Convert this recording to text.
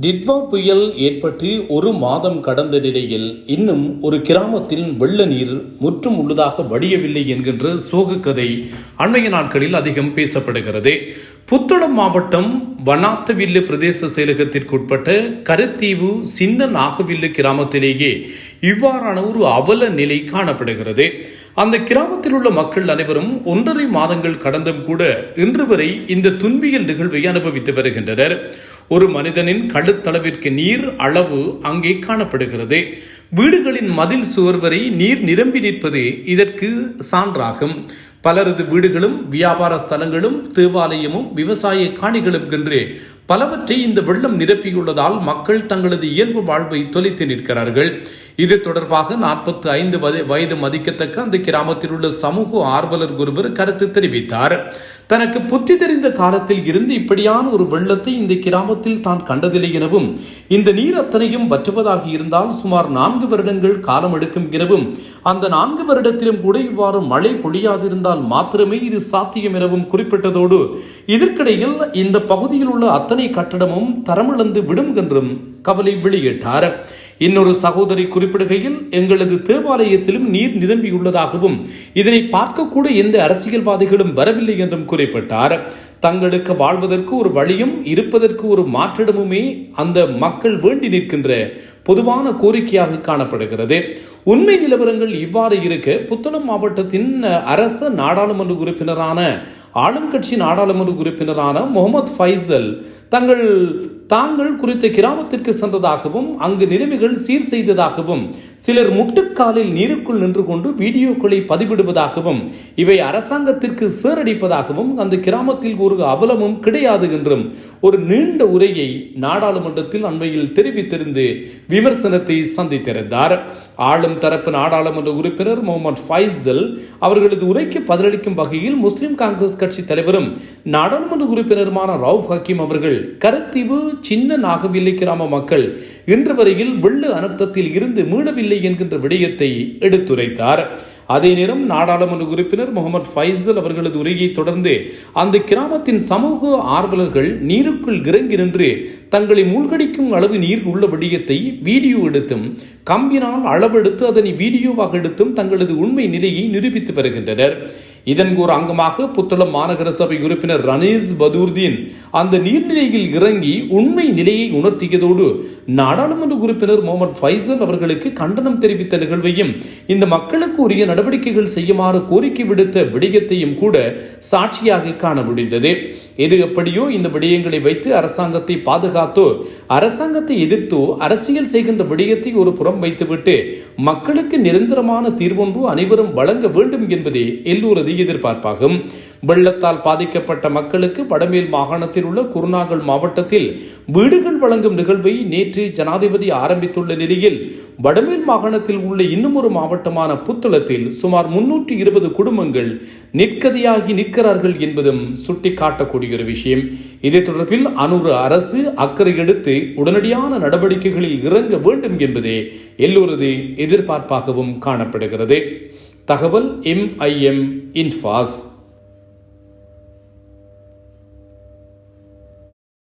திட்வா புயல் ஏற்பட்டு ஒரு மாதம் கடந்த நிலையில் இன்னும் ஒரு கிராமத்தில் வெள்ள நீர் முற்றும் உள்ளதாக வடியவில்லை என்கின்ற சோக கதை அண்மைய நாட்களில் அதிகம் பேசப்படுகிறது. புத்தளம் மாவட்டம் வனாத்தவில்லு பிரதேச செயலகத்திற்குட்பட்ட கருத்தீவு சின்ன நாகவில்லு கிராமத்திலேயே இவ்வாறான ஒரு அவல நிலை காணப்படுகிறது. அந்த கிராமத்தில் உள்ள மக்கள் அனைவரும் ஒன்றரை மாதங்கள் கடந்தும் கூட இன்று வரை இந்த துன்பியல் நிகழ்வை அனுபவித்து வருகின்றனர். ஒரு மனிதனின் கழுத்தளவிற்கு நீர் அளவு அங்கே காணப்படுகிறது. வீடுகளின் மதில் சுவர் வரை நீர் நிரம்பி நிற்பது இதற்கு சான்றாகும். பலரது வீடுகளும் வியாபார ஸ்தலங்களும் தேவாலயமும் விவசாய காணிகளும் என்று பலவற்றை இந்த வெள்ளம் நிரப்பியுள்ளதால் மக்கள் தங்களது இயல்பு வாழ்வை தொலைத்து நிற்கிறார்கள். இது தொடர்பாக நாற்பத்தி ஐந்து வயது மதிக்கத்தக்க அந்த கிராமத்தில் உள்ள சமூக ஆர்வலர் ஒருவர் கருத்து தெரிவித்தார். தனக்கு புத்தி தெரிந்த காலத்தில் இருந்து இப்படியான ஒரு வெள்ளத்தை இந்த கிராமத்தில் தான் கண்டதில்லை எனவும் இந்த நீர் அத்தனையும் வற்றுவதாக இருந்தால் சுமார் நான்கு வருடங்கள் காலம் எடுக்கும் எனவும் அந்த நான்கு வருடத்திலும் கூட இவ்வாறு மழை பொழியாதிருந்தால் மாத்திரமே இது சாத்தியம் எனவும் குறிப்பிட்டதோடு இதற்கிடையில் இந்த பகுதியில் உள்ள அத்தனை கட்டடமும் தரமிழந்து விடும் என்றும் கவலை வெளியிட்டார். இன்னொரு சகோதரி குறிப்பிடுகையில் எங்களது தேவாலயத்திலும் நீர் நிரம்பியுள்ளதாகவும் இதனை பார்க்கக்கூட எந்த அரசியல்வாதிகளும் வரவில்லை என்றும் குறிப்பிட்டார். தங்களுக்கு வாழ்வதற்கு ஒரு வழியும் இருப்பதற்கு ஒரு மாற்றிடமுமே அந்த மக்கள் வேண்டி நிற்கின்ற பொதுவான கோரிக்கையாக காணப்படுகிறது. உண்மை நிலவரங்கள் இவ்வாறு இருக்க புத்தளம் மாவட்டத்தின் அரச நாடாளுமன்ற உறுப்பினரான ஆளும் கட்சி நாடாளுமன்ற உறுப்பினரான முகமது ஃபைசல் தங்கள் தாங்கள் குறித்த கிராமத்திற்கு சென்றதாகவும் அங்கு நிலைமைகள் சீர் செய்ததாகவும் சிலர் முட்டுக்காலில் நீருக்குள் நின்று கொண்டு வீடியோக்களை பதிவிடுவதாகவும் இவை அரசாங்கத்திற்கு சேரடிப்பதாகவும் அந்த கிராமத்தில் ஒரு அவலமும் கிடையாது என்றும் ஒரு நீண்ட உரையை நாடாளுமன்றத்தில் அண்மையில் தெரிவித்திருந்து விமர்சனத்தை சந்தித்திருந்தார். ஆளும் தரப்பு நாடாளுமன்ற உறுப்பினர் முகமது ஃபைசல் அவர்களது உரைக்கு பதிலளிக்கும் வகையில் முஸ்லிம் காங்கிரஸ் கட்சி தலைவரும் நாடாளுமன்ற உறுப்பினருமான ரவுஃப் ஹக்கீம் அவர்கள் கருத்தீவு சின்ன நாகவில்லை கிராம மக்கள் இன்று வரையில் வெள்ள அனர்த்தத்தில் இருந்து மீளவில்லை என்கின்ற விடயத்தை எடுத்துரைத்தார். அதே நேரம் நாடாளுமன்ற உறுப்பினர் முகமது ஃபைசல் அவர்களது உரையை தொடர்ந்து அந்த கிராமத்தின் சமூக ஆர்வலர்கள் நீருக்குள் இறங்கி நின்று தங்களை மூழ்கடிக்கும் அளவு நீர் உள்ள விடயத்தை வீடியோ எடுத்தும் கம்பினால் அளவெடுத்து அதனை வீடியோவாக எடுத்தும் தங்களது உண்மை நிலையை நிரூபித்து வருகின்றனர். இதன் ஒரு அங்கமாக புத்தளம் மாநகர சபை உறுப்பினர் ரணேஷ் பதூர்தீன் அந்த நீர்நிலையில் இறங்கி உண்மை நிலையை உணர்த்தியதோடு நாடாளுமன்ற உறுப்பினர் முகமது ஃபைசல் அவர்களுக்கு கண்டனம் தெரிவித்த நிகழ்வையும் இந்த மக்களுக்கு உரிய நடவடிக்கைகள் செய்யுமாறு கோரிக்கை விடுத்த விடயத்தையும் கூட சாட்சியாக காண முடிந்தது. எது எப்படியோ இந்த விடயங்களை வைத்து அரசாங்கத்தை பாதுகாத்தோ அரசாங்கத்தை எதிர்த்தோ அரசியல் செய்கின்ற விடயத்தை ஒரு புறம் வைத்துவிட்டு மக்களுக்கு நிரந்தரமான தீர்வொன்று அனைவரும் வழங்க வேண்டும் என்பதே எல்லோரது எதிர்பார்ப்பாகும். வெள்ளத்தால் பாதிக்கப்பட்ட மக்களுக்கு வடமேல் மாகாணத்தில் உள்ள குருநாகல் மாவட்டத்தில் வீடுகள் வழங்கும் நிகழ்வை நேற்று ஜனாதிபதி ஆரம்பித்துள்ள நிலையில் வடமேல் மாகாணத்தில் உள்ள இன்னும் ஒரு மாவட்டமான புத்தளத்தில் சுமார் முன்னூற்றி இருபது குடும்பங்கள் நிற்கதியாகி நிற்கிறார்கள் என்பதும் சுட்டிக்காட்டக்கூடிய ஒரு விஷயம். இதை தொடர்பில் அனுறு அரசு அக்கறை எடுத்து உடனடியான நடவடிக்கைகளில் இறங்க வேண்டும் என்பதே எல்லோரது எதிர்பார்ப்பாகவும் காணப்படுகிறது. தகவல் எம்ஐஎம் இன்ஃபாஸ்